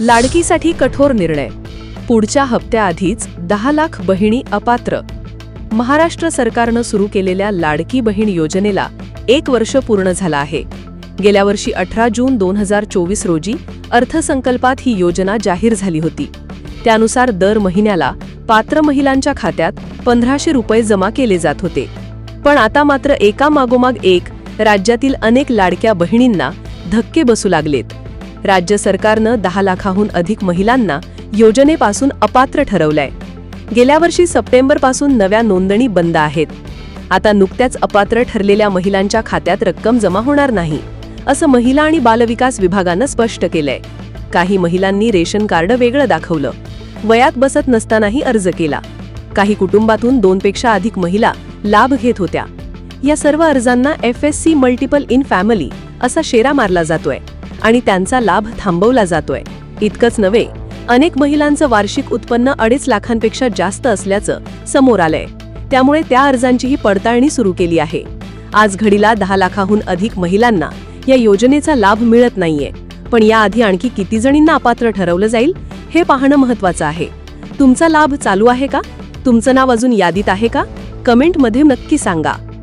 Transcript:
लाडकीसाठी कठोर निर्णय. पुढच्या हप्त्याआधीच दहा लाख बहिणी अपात्र. महाराष्ट्र सरकारनं सुरू केलेल्या लाडकी बहीण योजनेला एक वर्ष पूर्ण झालं आहे. गेल्या वर्षी अठरा जून दोन हजार चोवीस रोजी अर्थसंकल्पात ही योजना जाहीर झाली होती. त्यानुसार दर महिन्याला पात्र महिलांच्या खात्यात पंधराशे रुपये जमा केले जात होते. पण आता मात्र एका मागोमाग एक राज्यातील अनेक लाडक्या बहिणींना धक्के बसू लागलेत. राज्य सरकारनं दहा लाखाहून अधिक महिलांना योजनेपासून अपात्र ठरवलंय. गेल्या वर्षी सप्टेंबरपासून नव्या नोंदणी बंद आहेत. आता नुकत्याच अपात्र ठरलेल्या महिलांच्या खात्यात रक्कम जमा होणार नाही असं महिला आणि बालविकास विभागानं स्पष्ट केलंय. काही महिलांनी रेशन कार्ड वेगळं दाखवलं. वयात बसत नसतानाही अर्ज केला. काही कुटुंबातून दोनपेक्षा अधिक महिला लाभ घेत होत्या. या सर्व अर्जांना F S C multiple in family असा शेरा मारला जातोय. आणि त्यांचा लाभ थांबवला जातोय. इतकंच नव्हे अनेक महिलांचं वार्षिक उत्पन्न अडीच लाखांपेक्षा जास्त असल्याचं समोर आलंय. त्यामुळे त्या अर्जांचीही पडताळणी सुरू केली आहे. आज घडीला दहा लाखाहून अधिक महिलांना या योजनेचा लाभ मिळत नाहीये. पण याआधी आणखी किती जणींना अपात्र ठरवलं जाईल हे पाहणं महत्वाचं आहे. तुमचा लाभ चालू आहे का? तुमचं नाव अजून यादीत आहे का? कमेंटमध्ये नक्की सांगा.